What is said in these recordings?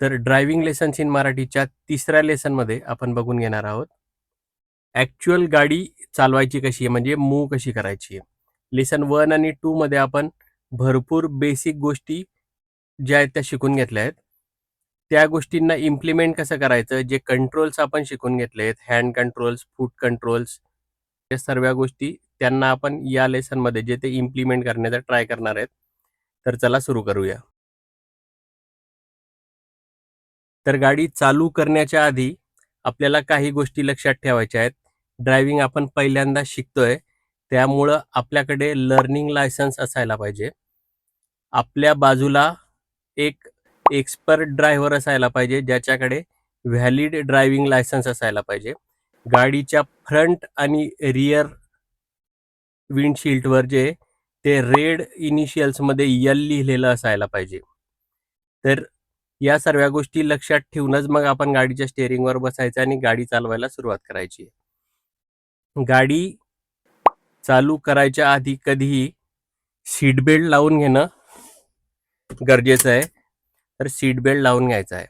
तर driving lessons in मराठीच्या तिसऱ्या लेसनमध्ये आपण बघून घेणार आहोत. ॲक्च्युअल गाडी चालवायची कशी आहे? म्हणजे मूव कशी करायची आहे? लेसन वन आणि टूमध्ये आपण भरपूर बेसिक गोष्टी ज्या आहेत त्या शिकून घेतल्या आहेत. त्या गोष्टींना इम्प्लिमेंट कसं करायचं? जे कंट्रोल्स आपण शिकून घेतले आहेत हँड कंट्रोल्स फूट कंट्रोल्स या सर्व गोष्टी त्यांना आपण या लेसनमध्ये जे ते इम्प्लिमेंट करण्याचा ट्राय करणार आहेत. तर चला सुरू करूया. तर गाडी चालू करण्याच्या आधी आपल्याला काही गोष्टी लक्षात ठेवायच्या आहेत. ड्रायव्हिंग आपण पहिल्यांदा शिकतोय. त्यामुळं आपल्याकडे लर्निंग लायसन्स असायला पाहिजे. आपल्या बाजूला एक एक्सपर्ट ड्रायव्हर असायला पाहिजे ज्याच्याकडे व्हॅलिड ड्रायव्हिंग लायसन्स असायला पाहिजे. गाडीच्या फ्रंट आणि रिअर विंडशिल्डवर जे ते रेड इनिशियल्समध्ये यल लिहिलेलं असायला पाहिजे. तर या सर्व गोष्टी लक्षात ठेवूनच मग आपण गाडीच्या स्टेअरिंगवर बसायचं आणि गाडी चालवायला सुरुवात करायची. गाडी चालू करायच्या आधी कधीही सीट बेल्ट लावून घेणं गरजेचं आहे. तर सीट बेल्ट लावून घ्यायचा आहे.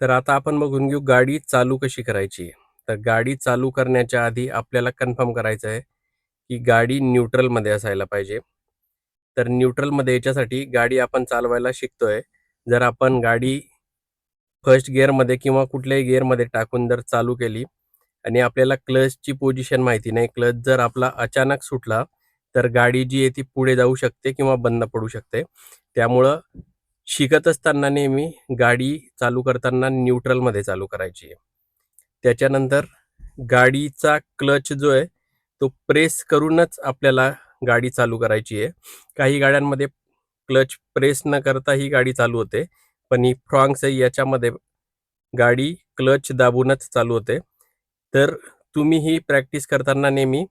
तर आता आपण बघून घेऊ गाडी चालू कशी करायची. तर गाडी चालू करण्याच्या आधी आपल्याला कन्फर्म करायचं आहे की गाडी न्यूट्रलमध्ये असायला पाहिजे. तर न्यूट्रलमध्ये याच्यासाठी गाडी आपण चालवायला शिकतोय. जर आपण गाडी फर्स्ट गिअरमध्ये किंवा कुठल्याही गिअरमध्ये टाकून जर चालू केली आणि आपल्याला क्लचची पोझिशन माहिती नाही क्लच जर आपला अचानक सुटला तर गाडी जी आहे ती पुढे जाऊ शकते किंवा बंद पडू शकते. त्यामुळं शिकत असताना नेहमी गाडी चालू करताना न्यूट्रलमध्ये चालू करायची आहे. त्याच्यानंतर गाडीचा क्लच जो आहे तो प्रेस करूनच आपल्याला गाडी चालू करायची आहे. काही गाड्यांमध्ये क्लच प्रेस न करता ही गाडी चालू होते. पण ही फ्रॉंग्स आहे याच्यामध्ये गाडी क्लच दाबूनच चालू होते. तर तुम्ही ही प्रॅक्टिस करताना नेहमी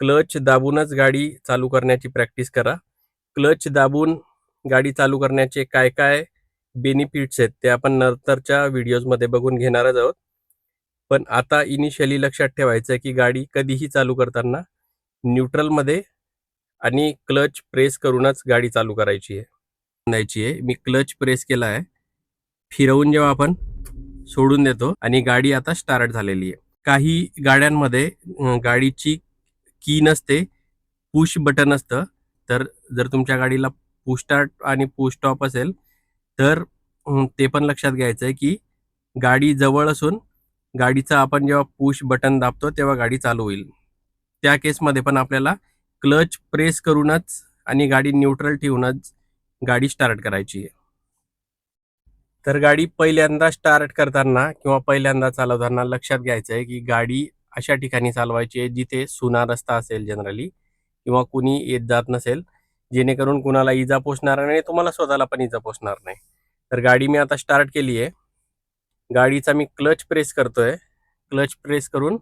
क्लच दाबूनच गाडी चालू करण्याची प्रॅक्टिस करा. क्लच दाबून गाडी चालू करण्याचे काय काय बेनिफिट्स आहेत ते आपण नंतरच्या व्हिडिओजमध्ये बघून घेणारच आहोत. पण आता इनिशियली लक्षात ठेवायचं आहे की गाडी कधीही चालू करताना न्यूट्रलमध्ये आणि क्लच प्रेस करूनच गाडी चालू करायची आहे. द्यायची आहे. मी क्लच प्रेस केला आहे. फिरवून जेव्हा आपण सोडून देतो आणि गाडी आता स्टार्ट झालेली आहे. काही गाड्यांमध्ये गाडीची की नसते पुश बटन असतं. तर जर तुमच्या गाडीला पुश स्टार्ट आणि पुश स्टॉप असेल तर ते पण लक्षात घ्यायचं आहे की गाडी जवळ असून गाडीचं आपण जेव्हा पुश बटन दाबतो तेव्हा गाडी चालू होईल. त्या केसमध्ये पण आपल्याला क्लच प्रेस करूनच आणि गाडी न्यूट्रल ठेवूनच गाडी स्टार्ट करायची आहे. तर गाडी पहिल्यांदा स्टार्ट करताना किंवा पहिल्यांदा चालवताना लक्षात घ्यायचं आहे की गाडी अशा ठिकाणी चालवायची आहे जिथे सुना रस्ता असेल जनरली किंवा कुणी येत जात नसेल जेणेकरून कुणाला इजा पोचणार नाही तुम्हाला स्वतःला पण इजा पोचणार नाही. तर गाडी मी आता स्टार्ट केली आहे. गाडीचा मी क्लच प्रेस करतोय. क्लच प्रेस करून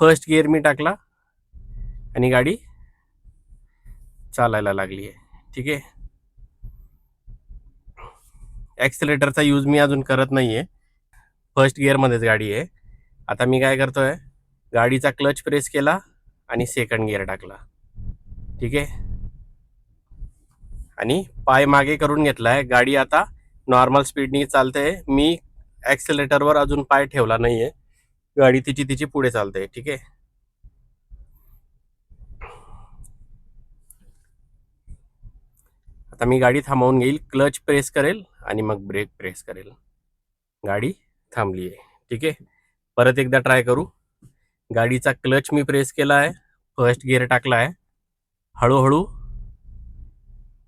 फर्स्ट गिअर मी टाकला आणि गाडी चालायला लागली आहे. ठीक आहे? ॲक्सिलेटरचा यूज मी अजून करत नाही आहे फर्स्ट गिअरमध्येच गाडी आहे. आता मी काय करतोय? गाडीचा क्लच प्रेस केला आणि सेकंड गिअर टाकला. ठीक आहे? आणि पाय मागे करून घेतला आहे गाडी आता नॉर्मल स्पीडनी चालते. मी ॲक्सिलेटरवर अजून पाय ठेवला नाही आहे गाडी तिची तिची पुढे चालते. ठीक आहे? आता मी गाडी थांबवून घेईल. क्लच प्रेस करेल आणि मग ब्रेक प्रेस करेल. गाडी थांबली आहे. ठीक आहे? परत एकदा ट्राय करू. गाडीचा क्लच मी प्रेस केला आहे. फर्स्ट गिअर टाकला आहे. हळूहळू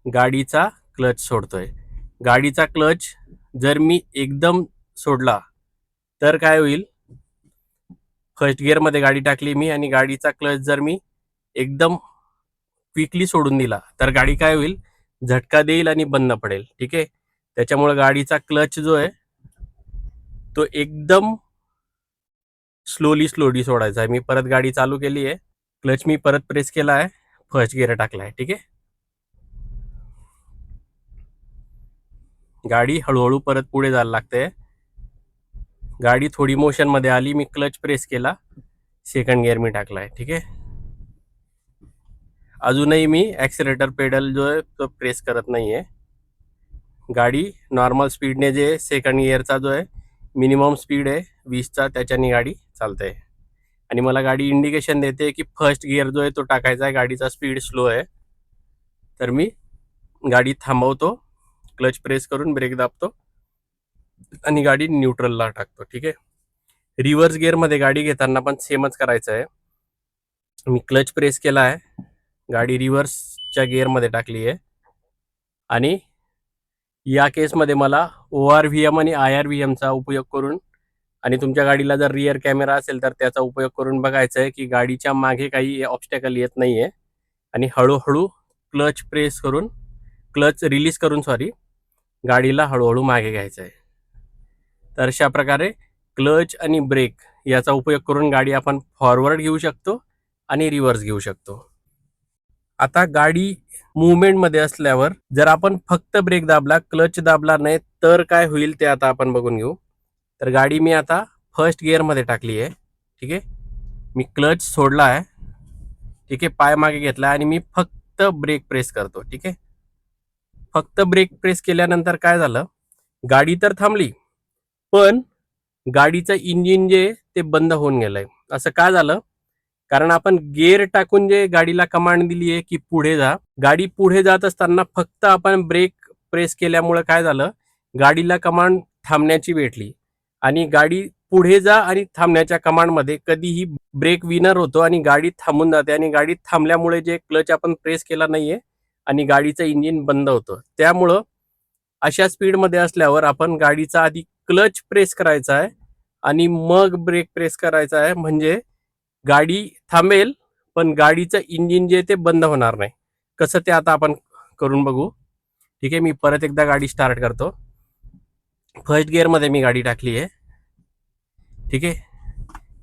गाडीचा क्लच सोडतोय. गाडीचा क्लच जर मी एकदम सोडला तर काय होईल? फर्स्ट गिअरमध्ये गाडी टाकली मी आणि गाडीचा क्लच जर मी एकदम क्विकली सोडून दिला तर गाडी काय होईल? झटका देईल आणि बंद पडेल ठीक आहे? त्याच्यामुळे गाडीचा क्लच जो आहे तो एकदम स्लोली स्लोली सोडायचा आहे. मी परत गाडी चालू केली आहे. क्लच मी परत प्रेस केला आहे. फर्स्ट गिअर टाकला आहे ठीक आहे? गाडी हळूहळू परत पुढे जायला लागते. गाडी थोडी मोशनमध्ये आली मी क्लच प्रेस केला. सेकंड गिअर मी टाकला आहे ठीक आहे? अजूनही मी ॲक्सिलेटर पेडल जो आहे तो प्रेस करत नाही आहे गाडी नॉर्मल स्पीडने जे सेकंड इयरचा जो आहे मिनिमम स्पीड आहे वीसचा त्याच्याने गाडी चालते. आणि मला गाडी इंडिकेशन देते की फर्स्ट गिअर जो आहे तो टाकायचा आहे गाडीचा स्पीड स्लो आहे. तर मी गाडी थांबवतो क्लच प्रेस करून ब्रेक दाबतो आणि गाडी न्यूट्रलला टाकतो ठीक आहे? रिव्हर्स गिअरमध्ये गाडी घेताना पण सेमच करायचं आहे. मी क्लच प्रेस केला आहे. गाडी रिव्हर्सच्या गिअरमध्ये टाकली आहे. आणि या केसमध्ये मला ओ आर व्ही एम आणि आय आर व्ही एमचा उपयोग करून आणि तुमच्या गाडीला जर रिअर कॅमेरा असेल तर त्याचा उपयोग करून बघायचं आहे की गाडीच्या मागे काही ऑब्स्टॅकल येत नाही आहे आणि हळूहळू क्लच प्रेस करून क्लच रिलीज करून सॉरी गाडीला हळूहळू मागे घ्यायचं आहे तर अशा प्रकारे क्लच आणि ब्रेक याचा उपयोग करून गाडी आपण फॉरवर्ड घेऊ शकतो आणि रिव्हर्स घेऊ शकतो. आता गाडी मुवमेंटमध्ये असल्यावर जर आपण फक्त ब्रेक दाबला क्लच दाबला नाही तर काय होईल ते आता आपण बघून घेऊ. तर गाडी मी आता फर्स्ट गिअरमध्ये टाकली आहे. ठीक आहे? मी क्लच सोडला आहे. ठीक आहे? पाय मागे घेतला आणि मी फक्त ब्रेक प्रेस करतो. ठीक आहे? फक्त ब्रेक प्रेस केल्यानंतर काय झालं? गाडी तर थांबली पण गाडीचं इंजिन जे ते बंद होऊन गेलंय. असं का झालं? कारण आपण गेअर टाकून जे गाडीला कमांड दिली आहे की पुढे जा गाडी पुढे जात असताना फक्त आपण ब्रेक प्रेस केल्यामुळे काय झालं? गाडीला कमांड थांबण्याची भेटली. आणि गाडी पुढे जा आणि थांबण्याच्या कमांडमध्ये कधीही ब्रेक विनर होतो आणि गाडी थांबून जाते आणि गाडी थांबल्यामुळे जे क्लच आपण प्रेस केला नाहीये आणि गाडीचं इंजिन बंद होतं. त्यामुळं अशा स्पीडमध्ये असल्यावर आपण गाडीचा आधी क्लच प्रेस करायचा आहे आणि मग ब्रेक प्रेस करायचा आहे. म्हणजे गाडी थांबेल पण गाडीचं इंजिन जे ते बंद होणार नाही. कसं ते आता आपण करून बघू. ठीक आहे मी परत एकदा गाडी स्टार्ट करतो. फर्स्ट गिअरमध्ये मी गाडी टाकली आहे. ठीक आहे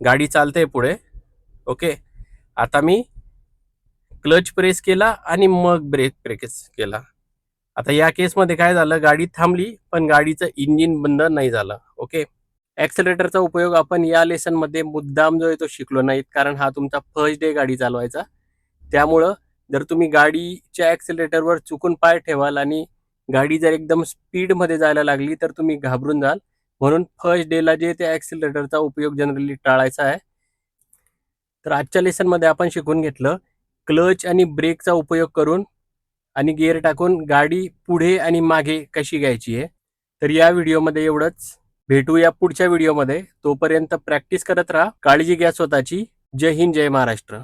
गाडी चालते पुढे. ओके आता मी क्लच प्रेस केला आणि मग ब्रेक प्रेस केला. आता या केसमध्ये काय झालं गाडी थांबली पण गाडीचं इंजिन बंद नाही झालं. ओके ॲक्सेलेटरचा उपयोग आपण या लेसनमध्ये मुद्दाम जो आहे तो शिकलो नाहीत कारण हा तुमचा फर्स्ट डे गाडी चालवायचा. त्यामुळं जर तुम्ही गाडीच्या ॲक्सेलेटरवर चुकून पाय ठेवाल आणि गाडी जर एकदम स्पीडमध्ये जायला लागली तर तुम्ही घाबरून जाल. म्हणून फर्स्ट डेला जे त्या ॲक्सिलेटरचा उपयोग जनरली टाळायचा आहे. तर आजच्या लेसनमध्ये आपण शिकून घेतलं क्लच आणि ब्रेकचा उपयोग करून आणि गिअर टाकून गाडी पुढे आणि मागे कशी घ्यायची आहे. तर या व्हिडिओमध्ये एवढंच. भेटूया पुढच्या व्हिडिओमध्ये. तोपर्यंत प्रॅक्टिस करत राहा. काळजी घ्या स्वतःची. जय हिंद जय महाराष्ट्र.